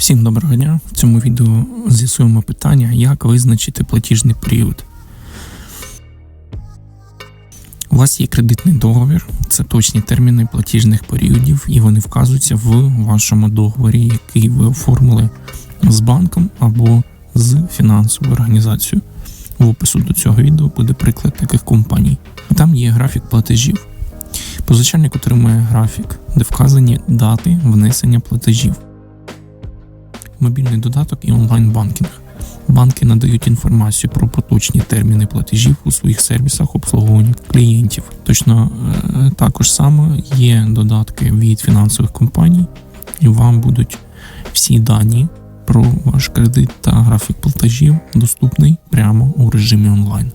Всім доброго дня! В цьому відео з'ясуємо питання, як визначити платіжний період. У вас є кредитний договір, це точні терміни платіжних періодів, і вони вказуються в вашому договорі, який ви оформили з банком або з фінансовою організацією. В опису до цього відео буде приклад таких компаній. Там є графік платежів. Позичальник отримує графік, де вказані дати внесення платежів мобільний додаток і онлайн-банкінг. Банки надають інформацію про поточні терміни платежів у своїх сервісах обслуговування клієнтів. Точно е, також само є додатки від фінансових компаній, і вам будуть всі дані про ваш кредит та графік платежів доступний прямо у режимі онлайн.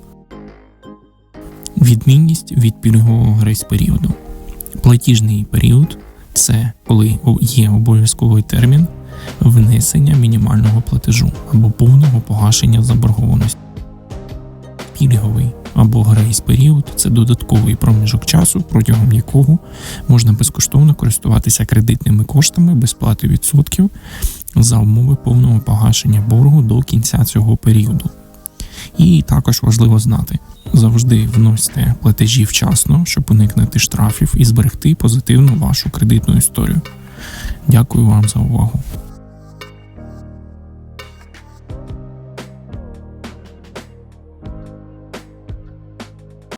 Відмінність від пільгового грейс періоду. Платіжний період це коли є обов'язковий термін внесення мінімального платежу або повного погашення заборгованості. Пільговий або грейс період це додатковий проміжок часу, протягом якого можна безкоштовно користуватися кредитними коштами без плати відсотків за умови повного погашення боргу до кінця цього періоду. І також важливо знати, завжди вносьте платежі вчасно, щоб уникнути штрафів і зберегти позитивну вашу кредитну історію. Дякую вам за увагу.